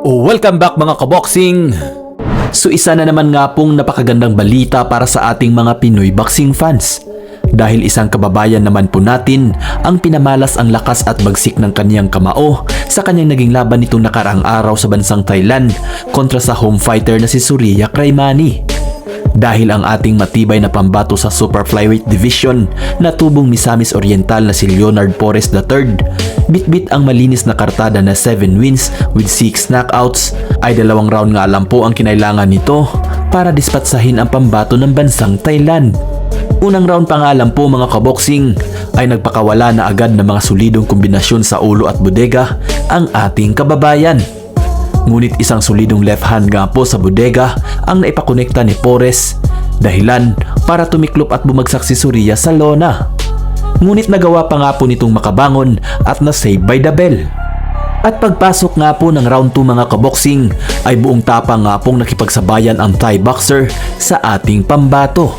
Welcome back mga kaboxing! So isa na naman nga pong napakagandang balita para sa ating mga Pinoy boxing fans. Dahil isang kababayan naman po natin ang pinamalas ang lakas at bagsik ng kaniyang kamao sa kanyang naging laban nitong nakaraang araw sa bansang Thailand kontra sa home fighter na si Surya Kraimani. Dahil ang ating matibay na pambato sa super flyweight division na tubong Misamis Oriental na si Leonard Porres III, bitbit ang malinis na kartada na 7 wins with 6 knockouts, ay dalawang round nga lang po ang kinailangan nito para dispatsahin ang pambato ng bansang Thailand. Unang round pa nga lang po mga kaboksing ay nagpakawala na agad ng mga solidong kombinasyon sa ulo at bodega ang ating kababayan. Ngunit isang solidong left hand nga po sa bodega ang naipakonekta ni Pores dahilan para tumiklop at bumagsak si Surya sa lona. Ngunit nagawa pa nga po nitong makabangon at na-save by the bell. At pagpasok nga po ng round 2 mga kaboksing ay buong tapang nga pong nakipagsabayan ang Thai boxer sa ating pambato.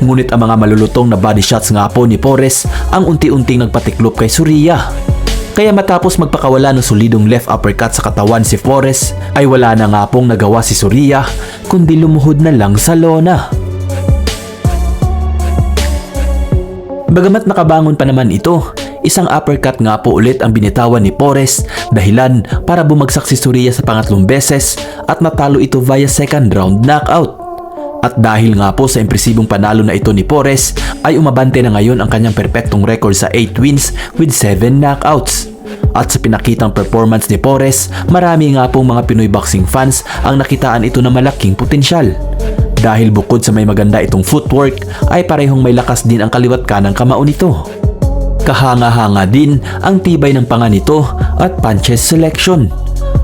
Ngunit ang mga malulutong na body shots nga po ni Pores ang unti-unting nagpatiklop kay Surya. Kaya matapos magpakawala ng solidong left uppercut sa katawan si Forrest ay wala na nga pong nagawa si Surya kundi lumuhod na lang sa lona. Bagamat nakabangon pa naman ito, isang uppercut nga po ulit ang binitawan ni Forrest dahilan para bumagsak si Surya sa pangatlong beses at natalo ito via second round knockout. At dahil nga po sa impresibong panalo na ito ni Pores, ay umabante na ngayon ang kanyang perpektong record sa 8 wins with 7 knockouts. At sa pinakitang performance ni Pores, marami nga pong mga Pinoy boxing fans ang nakitaan ito na malaking potensyal. Dahil bukod sa may maganda itong footwork, ay parehong may lakas din ang kaliwat kanang kamao nito. Kahanga-hanga din ang tibay ng panga nito at punches selection.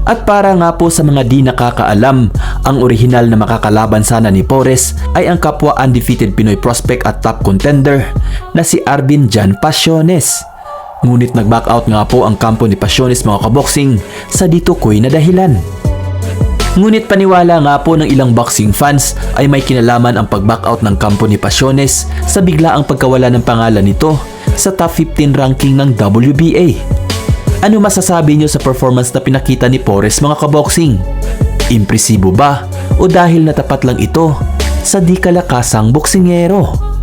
At para nga po sa mga di nakakaalam, ang orihinal na makakalaban sana ni Pores ay ang kapwa undefeated Pinoy prospect at top contender na si Arvin Jan Pasiones. Ngunit nag-back out nga po ang kampo ni Pasiones mga kaboxing sa dito ko'y na dahilan. Ngunit paniwala nga po ng ilang boxing fans ay may kinalaman ang pag-back out ng kampo ni Pasiones sa biglaang pagkawala ng pangalan nito sa top 15 ranking ng WBA. Ano masasabi nyo sa performance na pinakita ni Pores mga kaboxing? Impresibo ba o dahil natapat lang ito sa di kalakasang boksingero?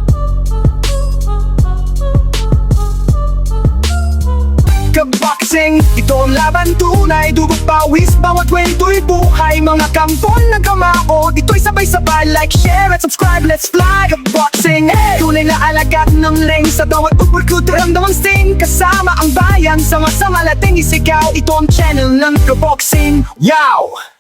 Laban tunay Dugot pawis, bawat kwento'y buhay Mga kampon ng kamao. Dito'y sabay-sabay Like, share at subscribe. Let's fly Kaboxing, hey! Tunay na alagat ng ring Sa bawat upurkut, ramdam ang sting Kasama ang bayan. Sama-sama nating isigaw Ito ang channel ng Kaboxing Yow!